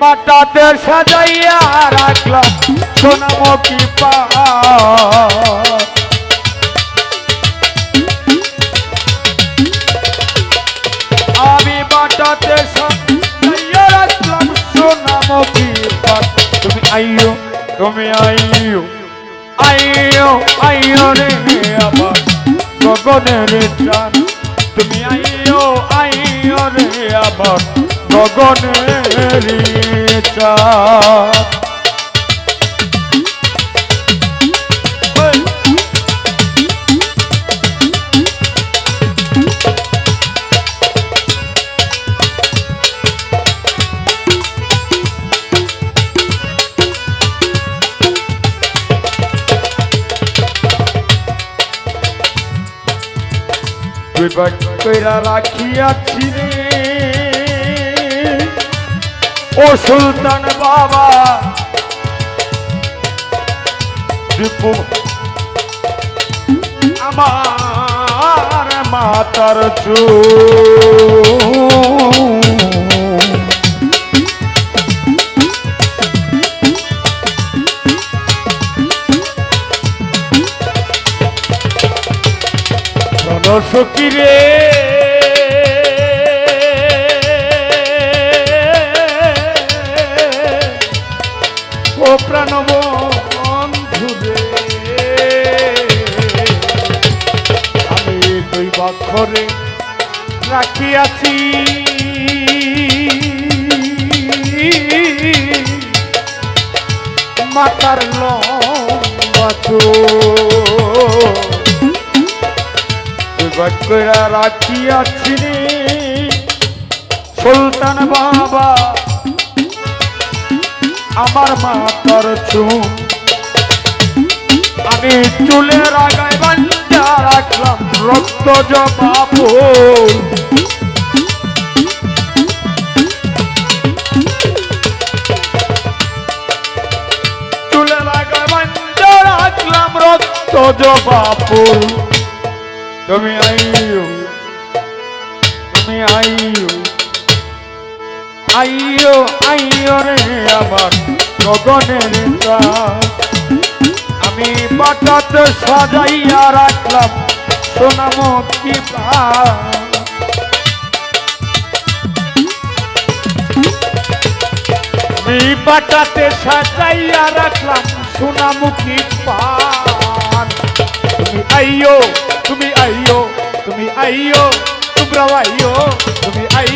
পাটাতে সাজাইয়া রাখলাম সোনামুখী পা। আমি বাটাতে সাজাইয়া রাখলাম সোনামুখী পা। তুমি আইও তুমি আইও আইও আইও রে আমার গগনের চান তুমি আইও আইও রে আমার গগনের তুই বাট কইরা রাখিয়াছি ও সুলতান বাবা। আমার মাতার চু সখী রে। দুই বছরে রাখিয়াছি। মাতার লম্বা চোখ। দুর্বাগ রাখিয়াছি রে সুলতান বাবা। আমার মাতার চুম আমি চুলের আগায় বাঞ্চা রাখলাম, রক্ত জবা ফুল আগায় বাঞ্চা রাখলাম, রক্ত জবা ফুল তুমি আইও তুমি আইও আইও আইও রে আমার গগনের চাঁদ। আমি বাটাতে সাজাইয়া রাখলাম সোনামুখী আমি বাটাতে সাজাইয়া রাখলাম সোনামুখী পান তুমি আইও তুমি আইও তুমি আইও তোমরা আইও তুমি আইও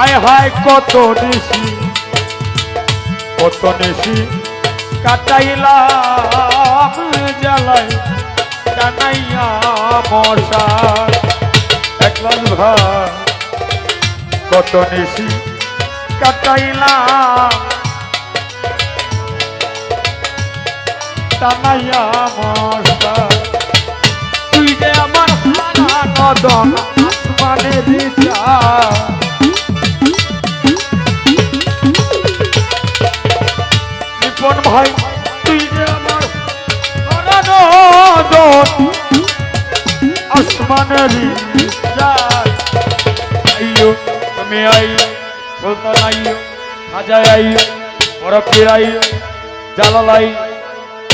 আয় হায় কত নিশি কত নিশি কাটাইলাম জ্বালাই কানাইয়া মশা একলাল ভাই কত নিশি কাটাইলাম, টানাইয়া মশা তুই যে আমার আসমানে দিশা রিপন ভাই, তুই যে আমার হানা নদন আসমানে দিশা আইয়ো তুমি আইয়ো, সুলতান আইয়ো হাজায় আইয়ো বরফির আইয়ো জালালাই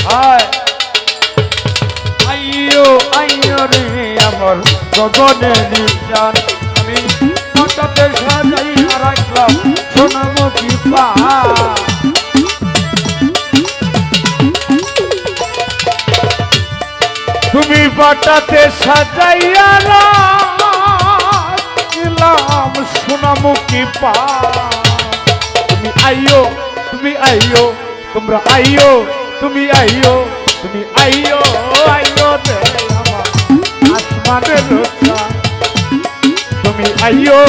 হায়, আইয়ো আইয়ো রে আমার আমি সাজাইয়া রাখলাম সোনামুখী পা বাটাতে সাজাইয়া রাখলাম সোনামুখী পা। তুমি আইও তুমি আইও তোমরা আইও তুমি আইও তুমি আইও আইও আসমানের তুমি আইও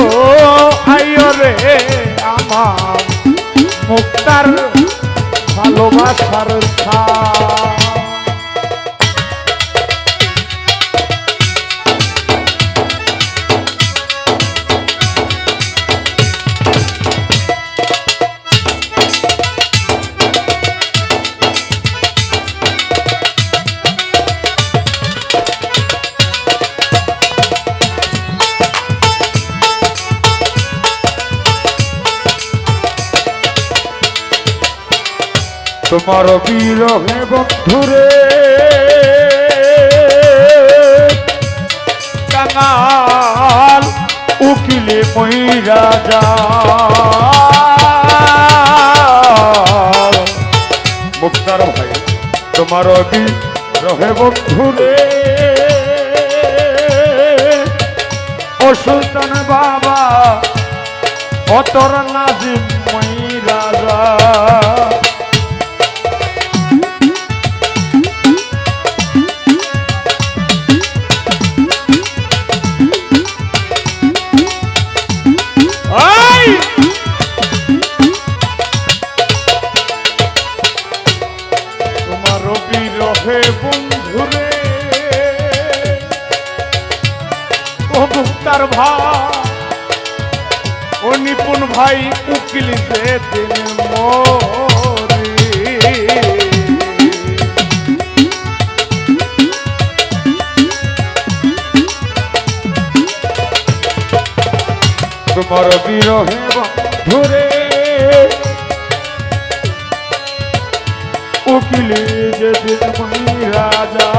আইও রে আমার মুক্তার ভালোবাসার সার তোমার বিরহে বন্ধুরে। কাঙাল উকিলে মহিরা যা মুক্তার ভাই, তোমার বিরহে বন্ধুরে। ও সুলতান বাবা, অতর নাজিম মহিরা যা ও নিপুণ ভাই উকিল যে দিন মোরে। তোমার বিরহে বন্ধুরে উকিলে যেদিন রাজা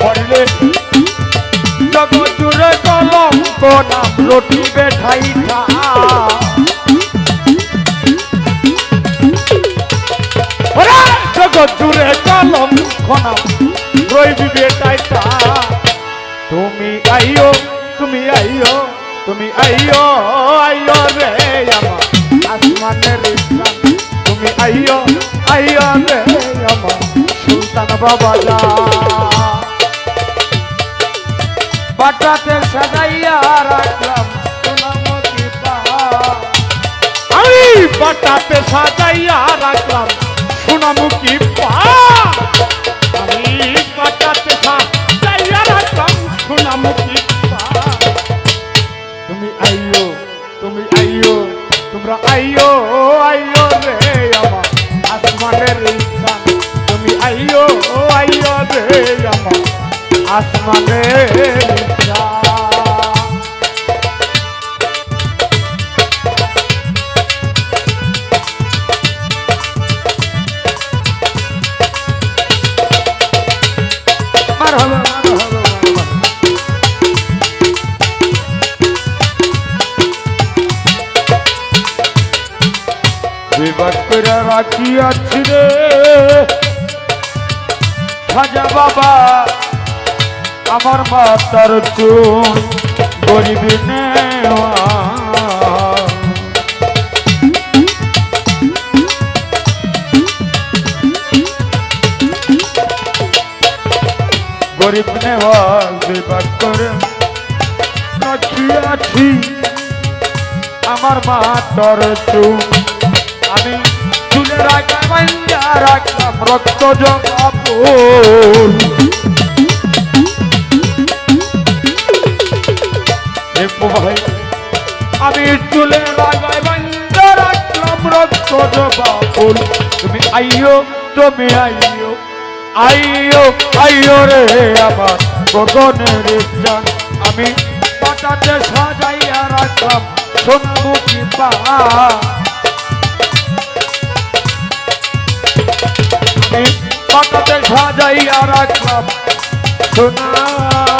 পড়লে জগৎ জুড়ে কলঙ্ক নাম রটি বেঠাই খা ওরে জগৎ জুড়ে কলঙ্ক নাম রইবি খা তুমি আইও তুমি আইও তুমি আইও আইও রে আসমানের তুমি আইও আইও রে আমার সুলতান বাবা যা। পাটাতে সাজাইয়া রাখলাম সোনামতি পাহাড়। আমি পাটাতে সাজাইয়া রাখলাম সোনামুখী পাহাড়। আমি পাটাতে সাজাইয়া রাখলাম সোনামুখী পাহাড়। তুমি আইও তুমি আইও তোমরা আইও আইও রে আমার আসমানের তুমি আইও বিবাদ করে রাখিয়াছি রে। খাজা বাবা। আমার মাতার চুন গরিব গরিব নেওয়া বিবাদ করে রাখিয়াছি আমার মাতার চুন আমি চুলে রাখলাম রাখলাম রক্ত জগাপুর আমি চুলে রাগাই বান্ধা রাখলাম রক্ত জগাপুর তুমি আইও তুমি আইও আইও আইও রে আমার গগনের জান আমি পাটাতে সাজাইয়া রাখলাম আমি পাতাতে সাজাইয়া রাখলাম সোনা।